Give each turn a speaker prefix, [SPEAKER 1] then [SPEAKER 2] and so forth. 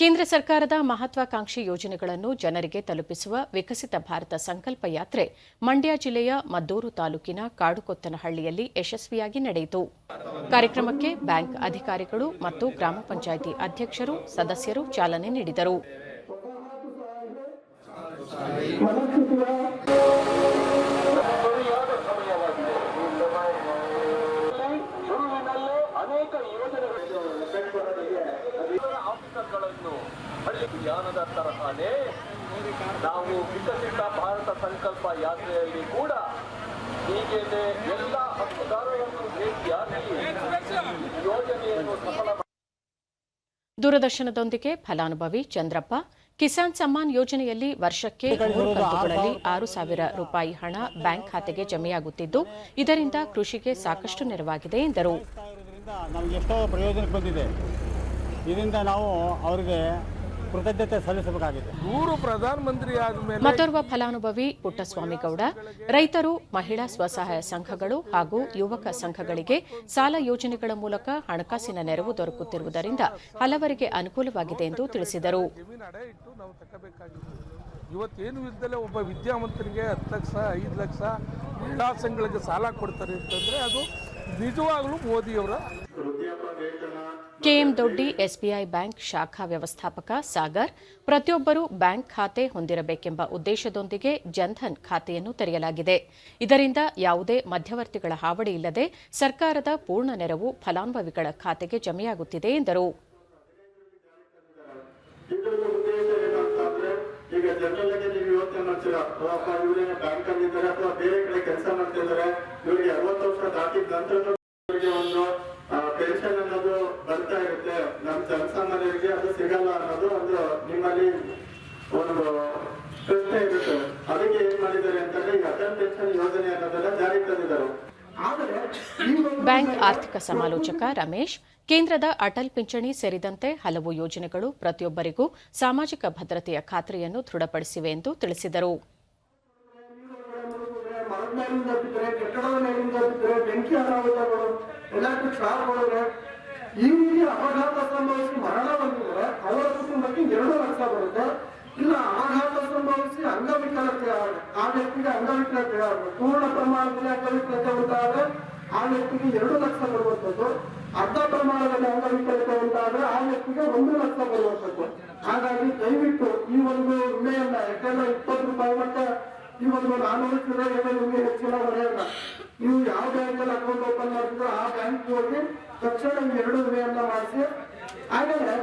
[SPEAKER 1] ಕೇಂದ್ರ ಸರ್ಕಾರದ ಮಹತ್ವಾಕಾಂಕ್ಷಿ ಯೋಜನೆಗಳನ್ನು ಜನರಿಗೆ ತಲುಪಿಸುವ ವಿಕಸಿತ ಭಾರತ ಸಂಕಲ್ಪ ಯಾತ್ರೆ ಮಂಡ್ಯ ಜಿಲ್ಲೆಯ ಮದ್ದೂರು ತಾಲೂಕಿನ ಕಾಡುಕೊತ್ತನಹಳ್ಳಿಯಲ್ಲಿ ಯಶಸ್ವಿಯಾಗಿ ನಡೆಯಿತು. ಕಾರ್ಯಕ್ರಮಕ್ಕೆ ಬ್ಯಾಂಕ್ ಅಧಿಕಾರಿಗಳು ಮತ್ತು ಗ್ರಾಮ ಪಂಚಾಯಿತಿ ಅಧ್ಯಕ್ಷರು, ಸದಸ್ಯರು ಚಾಲನೆ ನೀಡಿದರು.
[SPEAKER 2] ಜ್ಞಾನದ ತರಹನೇ ನಾವು ವಿಕಸಿತ ಭಾರತ ಸಂಕಲ್ಪ ಯಾತ್ರೆಯಲ್ಲಿ ಕೂಡ ಹೀಗೆ ಎಲ್ಲ ಹಕ್ಕುದಾರರನ್ನು ಭೇಟಿಯಾಗಿ ಯೋಜನೆಯನ್ನು ಸಫಲ
[SPEAKER 1] ದೂರದರ್ಶನದೊಂದಿಗೆ ಫಲಾನುಭವಿ ಚಂದ್ರಪ್ಪ ಕಿಸಾನ್ ಸಮ್ಮಾನ್ ಯೋಜನೆಯಲ್ಲಿ ವರ್ಷಕ್ಕೆ ಮೂರು ಕಂತುಗಳಲ್ಲಿ ಆರು ಸಾವಿರ ರೂಪಾಯಿ ಹಣ ಬ್ಯಾಂಕ್ ಖಾತೆಗೆ ಜಮೆಯಾಗುತ್ತಿದ್ದು ಇದರಿಂದ ಕೃಷಿಗೆ ಸಾಕಷ್ಟು ನೆರವಾಗಿದೆ ಎಂದರು.
[SPEAKER 3] ನಮ್ಗೆ ಎಷ್ಟೋ ಪ್ರಯೋಜನಕ್ಕೆ ಬಂದಿದೆ. ಇದರಿಂದ ನಾವು ಅವರಿಗೆ ಕೃತಜ್ಞತೆ ಸಲ್ಲಿಸಬೇಕಾಗಿದೆ.
[SPEAKER 4] ಮೂರು ಪ್ರಧಾನಮಂತ್ರಿ ಮಂತ್ರಿ
[SPEAKER 1] ಮತ್ತೋರ್ವ ಫಲಾನುಭವಿ ಪುಟ್ಟಸ್ವಾಮಿಗೌಡ ರೈತರು ಮಹಿಳಾ ಸ್ವಸಹಾಯ ಸಂಘಗಳು ಹಾಗೂ ಯುವಕ ಸಂಘಗಳಿಗೆ ಸಾಲ ಯೋಜನೆಗಳ ಮೂಲಕ ಹಣಕಾಸಿನ ನೆರವು ದೊರಕುತ್ತಿರುವುದರಿಂದ ಹಲವರಿಗೆ ಅನುಕೂಲವಾಗಿದೆ ಎಂದು ತಿಳಿಸಿದರು.
[SPEAKER 4] ಜಮೀನು ಅಡ ಇಟ್ಟು ನಾವು ತಗೋಬೇಕಾಗಿತ್ತು ಇವತ್ತೇನು ಇದ್ದಲ್ಲೇ ಒಬ್ಬ ವಿದ್ಯಾವಂತರಿಗೆ ಹತ್ತು ಲಕ್ಷ ಐದು ಲಕ್ಷ ಮಹಿಳಾ ಸಂಘಗಳಿಗೆ ಸಾಲ ಕೊಡ್ತಾರೆ ಅಂತಂದರೆ ಅದು ನಿಜವಾಗಲೂ ಮೋದಿಯವರ
[SPEAKER 1] ಕೆಎಂ ದೊಡ್ಡಿ, ಎಸ್ಬಿಐ ಬ್ಯಾಂಕ್ ಶಾಖಾ ವ್ಯವಸ್ಥಾಪಕ ಸಾಗರ್, ಪ್ರತಿಯೊಬ್ಬರೂ ಬ್ಯಾಂಕ್ ಖಾತೆ ಹೊಂದಿರಬೇಕೆಂಬ ಉದ್ದೇಶದೊಂದಿಗೆ ಜನ್ಧನ್ ಖಾತೆಯನ್ನು ತೆರೆಯಲಾಗಿದೆ. ಇದರಿಂದ ಯಾವುದೇ ಮಧ್ಯವರ್ತಿಗಳ ಹಾವಳಿ ಇಲ್ಲದೆ ಸರ್ಕಾರದ ಪೂರ್ಣ ನೆರವು ಫಲಾನುಭವಿಗಳ ಖಾತೆಗೆ ಜಮೆಯಾಗುತ್ತಿದೆ ಎಂದರು.
[SPEAKER 5] ಇದರದ ಬರ್ತಾ ನಮ್ಮ ಜನಸಾಮಾನ್ಯರಿಗೆ ಅದು ಸಿಗಲ್ಲ ಅನ್ನೋದು ಒಂದು ನಿಮ್ಮಲ್ಲಿ ಒಂದು ಪ್ರಶ್ನೆ ಇರುತ್ತೆ. ಅದಕ್ಕೆ ಏನ್ ಮಾಡಿದ್ದಾರೆ ಅಂತಂದ್ರೆ ಈ ಅಟಲ್ ಪೆನ್ಷನ್ ಯೋಜನೆ ಅನ್ನೋದನ್ನ ಜಾರಿಗೆ ತಂದಿದ್ದಾರೆ.
[SPEAKER 1] ಬ್ಯಾಂಕ್ ಆರ್ಥಿಕ ಸಮಾಲೋಚಕ ರಮೇಶ್ ಕೇಂದ್ರದ ಅಟಲ್ ಪಿಂಚಣಿ ಸೇರಿದಂತೆ ಹಲವು ಯೋಜನೆಗಳು ಪ್ರತಿಯೊಬ್ಬರಿಗೂ ಸಾಮಾಜಿಕ ಭದ್ರತೆಯ ಖಾತ್ರಿಯನ್ನು ದೃಢಪಡಿಸಿವೆ ಎಂದು ತಿಳಿಸಿದರು.
[SPEAKER 5] ಕಟ್ಟಡದ ಮೇಲಿಂದ ಬಿದ್ದರೆ ಬೆಂಕಿ ಅನಾಹುತಗಳು ಎಲೆಕ್ಟ್ರಿಕ್ ಈ ರೀತಿ ಅಪಘಾತ ಸಂಭವಿಸಿ ಮರಣ ಬಂದಿದ್ರೆ ಅವರ ಕುಟುಂಬಕ್ಕೆ ಎರಡು ಲಕ್ಷ ಬರುತ್ತೆ. ಇಲ್ಲ ಆಘಾತ ಸಂಭವಿಸಿ ಅಂಗವಿಕಲತೆ ಆ ವ್ಯಕ್ತಿಗೆ ಅಂಗವಿಕಲತೆ ಪೂರ್ಣ ಪ್ರಮಾಣದಲ್ಲಿ ಅಂಗವಿಕಲತೆ ಉಂಟಾದ್ರೆ ಆ ವ್ಯಕ್ತಿಗೆ ಎರಡು ಲಕ್ಷ ಬರುವಂತದ್ದು ಅರ್ಧ ಪ್ರಮಾಣದಲ್ಲಿ ಅಂಗವಿಕಲತೆ ಉಂಟಾದ್ರೆ ಆ ವ್ಯಕ್ತಿಗೆ ಒಂದು ಲಕ್ಷ ಬರುವಂತದ್ದು ಹಾಗಾಗಿ ದಯವಿಟ್ಟು ಈ ಒಂದು ವಿಮೆಯನ್ನ ಯಾಕಂದ್ರೆ ಇಪ್ಪತ್ತು ರೂಪಾಯಿ ಮತ್ತೆ ಈ ನಾನು ನಾನೂರು ಏನೋ ನಿಮಗೆ ಹೆಚ್ಚಿನ ಹೊರೆಯಲ್ಲ ನೀವು ಯಾವ ಬ್ಯಾಂಕಲ್ಲಿ ಅಕೌಂಟ್ ಓಪನ್ ಮಾಡಿದ್ರು ಆ ಬ್ಯಾಂಕ್ ಹೋಗಿ ತಕ್ಷಣ ಎರಡು ವಿಮೆಯನ್ನ ಮಾಡಿಸಿ. ಆಮೇಲೆ